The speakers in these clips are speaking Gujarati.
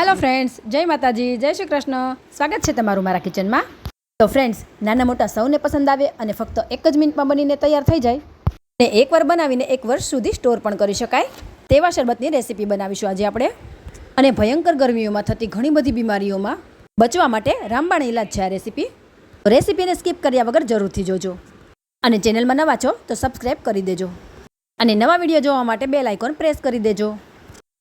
હાલો ફ્રેન્ડ્સ જય માતાજી, જય શ્રી કૃષ્ણ. સ્વાગત છે તમારું મારા કિચનમાં. તો ફ્રેન્ડ્સ નાના મોટા સૌને પસંદ આવે અને ફક્ત એક જ મિનિટમાં બનીને તૈયાર થઈ જાય. અને એકવાર બનાવીને એક વર્ષ સુધી સ્ટોર પણ કરી શકાય. તેવા શરબતની રેસીપી બનાવીશું આજે આપણે. અને ભયંકર ગરમીઓમાં થતી ઘણી બધી બીમારીઓમાં બચવા માટે રામબાણ ઇલાજ છે આ રેસીપી. રેસીપીને સ્કીપ કર્યા વગર જરૂરથી જોજો. અને ચેનલમાં નવા છો તો સબસ્ક્રાઈબ કરી દેજો. અને નવા વીડિયો જોવા માટે બેલ આઇકોન પ્રેસ કરી દેજો.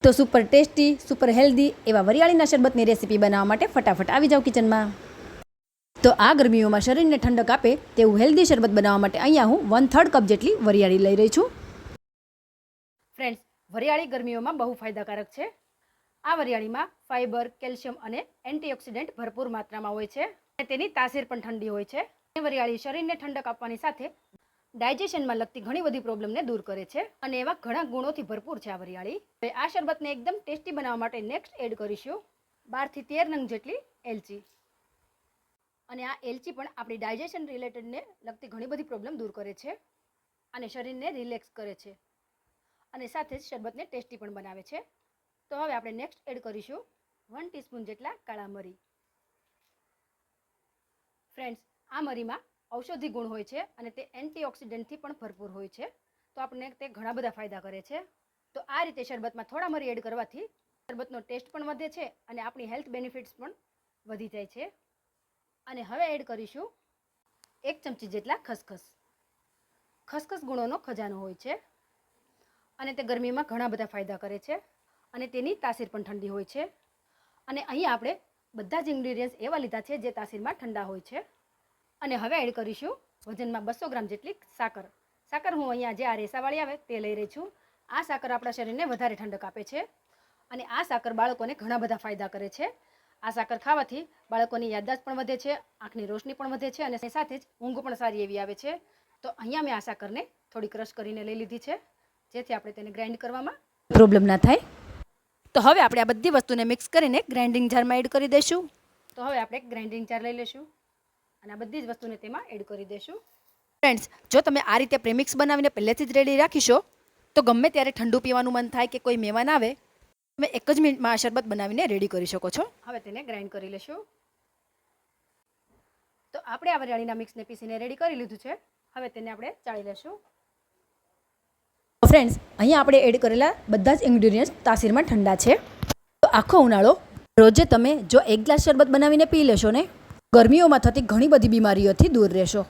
તો સુપર ટેસ્ટી સુપર હેલ્ધી એવા વરિયાળીના શરબતની રેસીપી બનાવવા માટે ફટાફટ આવી જાઓ કિચનમાં તો આ ગરમીઓમાં શરીરને ઠંડક આપે તેવું હેલ્ધી શરબત બનાવવા માટે અહીંયા હું વન થર્ડ કપ જેટલી વરિયાળી લઈ રહી છું. ફ્રેન્ડ્સ વરિયાળી ગરમીઓમાં બહુ ફાયદાકારક છે. આ વરિયાળીમાં ફાઇબર કેલ્શિયમ અને એન્ટીઓક્સિડન્ટ ભરપૂર માત્રામાં હોય છે. અને તેની તાસીર પણ ઠંડી હોય છે. વરિયાળી શરીરને ઠંડક આપવાની સાથે ડાયજેશનમાં લગતી ઘણી બધી પ્રોબ્લેમને દૂર કરે છે અને એવા ઘણા ગુણોથી ભરપૂર છે આ વરિયાળી. હવે આ શરબતને એકદમ ટેસ્ટી બનાવવા માટે નેક્સ્ટ એડ કરીશું. બારથી તેર નંગ જેટલી એલચી. અને આ એલચી પણ આપણી ડાયજેશન રિલેટેડને લગતી ઘણી બધી પ્રોબ્લેમ દૂર કરે છે અને શરીરને રિલેક્સ કરે છે. અને સાથે જ શરબતને ટેસ્ટી પણ બનાવે છે. તો હવે આપણે નેક્સ્ટ એડ કરીશું. વન ટીસ્પૂન જેટલા કાળા મરી. ફ્રેન્ડ્સ આ મરીમાં ઔષધિ ગુણ હોય છે અને તે એન્ટીઓક્સિડન્ટથી પણ ભરપૂર હોય છે. તો આપણને તે ઘણા બધા ફાયદા કરે છે. તો આ રીતે શરબતમાં થોડા મરી એડ કરવાથી શરબતનો ટેસ્ટ પણ વધે છે અને આપણી હેલ્થ બેનિફિટ્સ પણ વધી જાય છે. અને હવે એડ કરીશું એક ચમચી જેટલા ખસખસ. ખસખસ ગુણોનો ખજાનો હોય છે અને તે ગરમીમાં ઘણા બધા ફાયદા કરે છે અને તેની તાસીર પણ ઠંડી હોય છે. અને અહીં આપણે બધા જ ઇન્ગ્રીડિયન્ટ્સ એવા લીધા છે જે તાસીરમાં ઠંડા હોય છે. અને હવે એડ કરીશું વજનમાં બસો ગ્રામ જેટલી સાકર. સાકર હું અહીંયા જે આ રેસાવાળી આવે તે લઈ રહી છું. આ સાકર આપણા શરીરને વધારે ઠંડક આપે છે અને આ સાકર બાળકોને ઘણા બધા ફાયદા કરે છે. આ સાકર ખાવાથી બાળકોની યાદદાસ્ત પણ વધે છે, આંખની રોશની પણ વધે છે અને સાથે જ ઊંઘ પણ સારી એવી આવે છે. તો અહીંયા મેં આ સાકરને થોડી ક્રશ કરીને લઈ લીધી છે. જેથી આપણે તેને ગ્રાઇન્ડ કરવામાં પ્રોબ્લેમ ના થાય. તો હવે આપણે આ બધી વસ્તુને મિક્સ કરીને ગ્રાઇન્ડિંગ જારમાં એડ કરી દઈશું. તો હવે આપણે ગ્રાઇન્ડિંગ જાર લઈ લઈશું. અને આ બધી જ વસ્તુને તેમાં એડ કરી દઈશું ફ્રેન્ડ્સ જો તમે આ રીતે પ્રેમિક્સ બનાવીને પહેલેથી જ રેડી રાખીશો તો ગમે ત્યારે ઠંડુ પીવાનું મન થાય કે કોઈ મહેમાન આવે તમે એક જ મિનિટમાં આ શરબત બનાવીને રેડી કરી શકો છો. હવે તેને ગ્રાઇન્ડ કરી લેશું. તો આપણે આ વરિયાળીના મિક્સને પીસીને રેડી કરી લીધું છે. હવે તેને આપણે ચાળી લેશું. ફ્રેન્ડ્સ અહીંયા આપણે એડ કરેલા બધા જ ઇન્ગ્રીડિયન્ટ્સ તાસીરમાં ઠંડા છે. તો આખો ઉનાળો રોજે તમે જો એક ગ્લાસ શરબત બનાવીને પી લેશો ને ગરમીઓમાં થતી ઘણી બધી બીમારીઓથી દૂર રહેશો.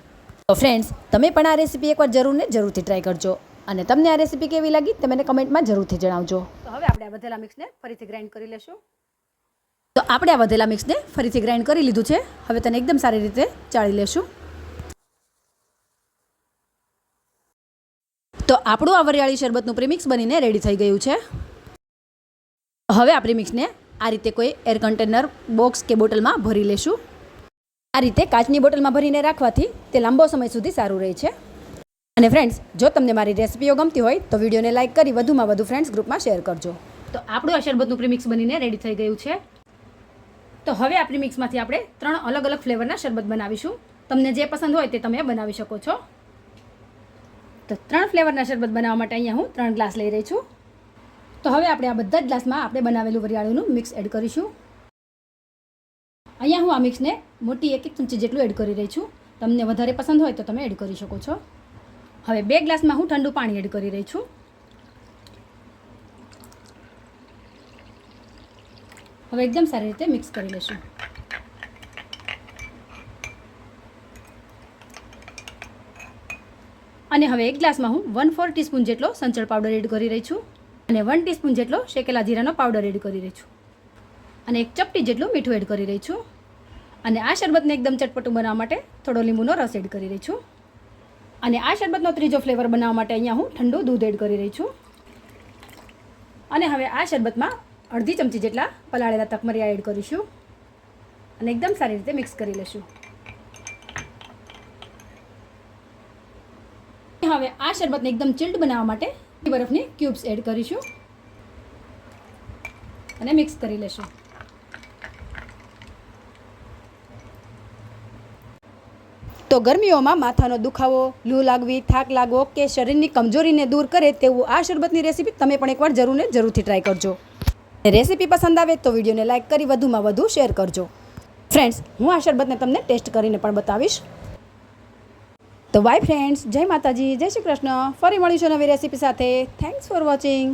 તો ફ્રેન્ડ્સ તમે પણ આ રેસીપી એકવાર જરૂર ને જરૂરથી ટ્રાય કરજો. અને તમને આ રેસીપી કેવી લાગી તે મને કમેન્ટમાં જરૂરથી જણાવજો. તો હવે આપણે આ વધેલા મિક્સને ફરીથી ગ્રાઇન્ડ કરી લેશું. તો આપણે આ વધેલા મિક્સને ફરીથી ગ્રાઇન્ડ કરી લીધું છે. હવે તેને એકદમ સારી રીતે ચાળી લેશું. તો આપણું આ વરિયાળી શરબતનું પ્રીમિક્સ બનીને રેડી થઈ ગયું છે. હવે આ પ્રીમિક્સને આ રીતે કોઈ એર કન્ટેનર બોક્સ કે બોટલમાં ભરી લેશું. આ રીતે કાચની બોટલમાં ભરીને રાખવાથી તે લાંબો સમય સુધી સારું રહે છે. અને ફ્રેન્ડ્સ જો તમને મારી રેસિપીઓ ગમતી હોય, તો વિડીયોને લાઇક કરી વધુમાં વધુ ફ્રેન્ડ્સ ગ્રુપમાં શેર કરજો. તો આપણું આ શરબતનું પ્રીમિક્સ બનીને રેડી થઈ ગયું છે. તો હવે આ પ્રીમિક્સમાંથી આપણે ત્રણ અલગ અલગ ફ્લેવરના શરબત બનાવીશું. તમને જે પસંદ હોય તે તમે બનાવી શકો છો. તો ત્રણ ફ્લેવરના શરબત બનાવવા માટે અહીંયા હું ત્રણ ગ્લાસ લઈ રહી છું. તો હવે આપણે આ બધા જ ગ્લાસમાં આપણે બનાવેલું વરિયાળીનું મિક્સ એડ કરીશું. હું આ મિક્સને મોટી એક એક ચમચી જેટલું એડ કરી રહી છું. તમને વધારે પસંદ હોય તો તમે એડ કરી શકો છો. હવે બે ગ્લાસમાં હું ઠંડુ પાણી એડ કરી રહી છું. હવે એકદમ સારી રીતે મિક્સ કરી લઈશું અને હવે એક ગ્લાસમાં હું વન ફોર ટીસ્પૂન જેટલો સંચળ પાવડર એડ કરી રહી છું અને વન ટીસ્પૂન જેટલો શેકેલા જીરાનો પાવડર એડ કરી રહી છું. અને એક ચપટી જેટલું મીઠું એડ કરી રહી છું. અને આ શરબતને એકદમ ચટપટું બનાવવા માટે થોડો લીંબુનો રસ એડ કરી રહી છું. અને આ શરબતનો ત્રીજો ફ્લેવર બનાવવા માટે અહીંયા હું ઠંડુ દૂધ એડ કરી રહી છું. અને હવે આ શરબતમાં અડધી ચમચી જેટલા પલાળેલા તકમરિયા એડ કરીશું. અને એકદમ સારી રીતે મિક્સ કરી લઈશું હવે આ શરબતને એકદમ ચિલ્ડ બનાવવા માટે બરફની ક્યુબ્સ એડ કરીશું. અને મિક્સ કરી લેશું. તો ગરમીઓમાં માથાનો દુખાવો, લૂ લાગવી, થાક લાગવો કે શરીરની કમજોરીને દૂર કરે તેવું આ શરબતની રેસીપી તમે પણ એકવાર જરૂરને જરૂરથી ટ્રાય કરજો. રેસીપી પસંદ આવે તો વિડીયોને લાઇક કરી વધુમાં વધુ શેર કરજો. ફ્રેન્ડ્સ હું આ શરબતને તમને ટેસ્ટ કરીને પણ બતાવીશ. તો બાય ફ્રેન્ડ્સ જય માતાજી, જય શ્રી કૃષ્ણ. ફરી મળીશું નવી રેસીપી સાથે. Thanks for watching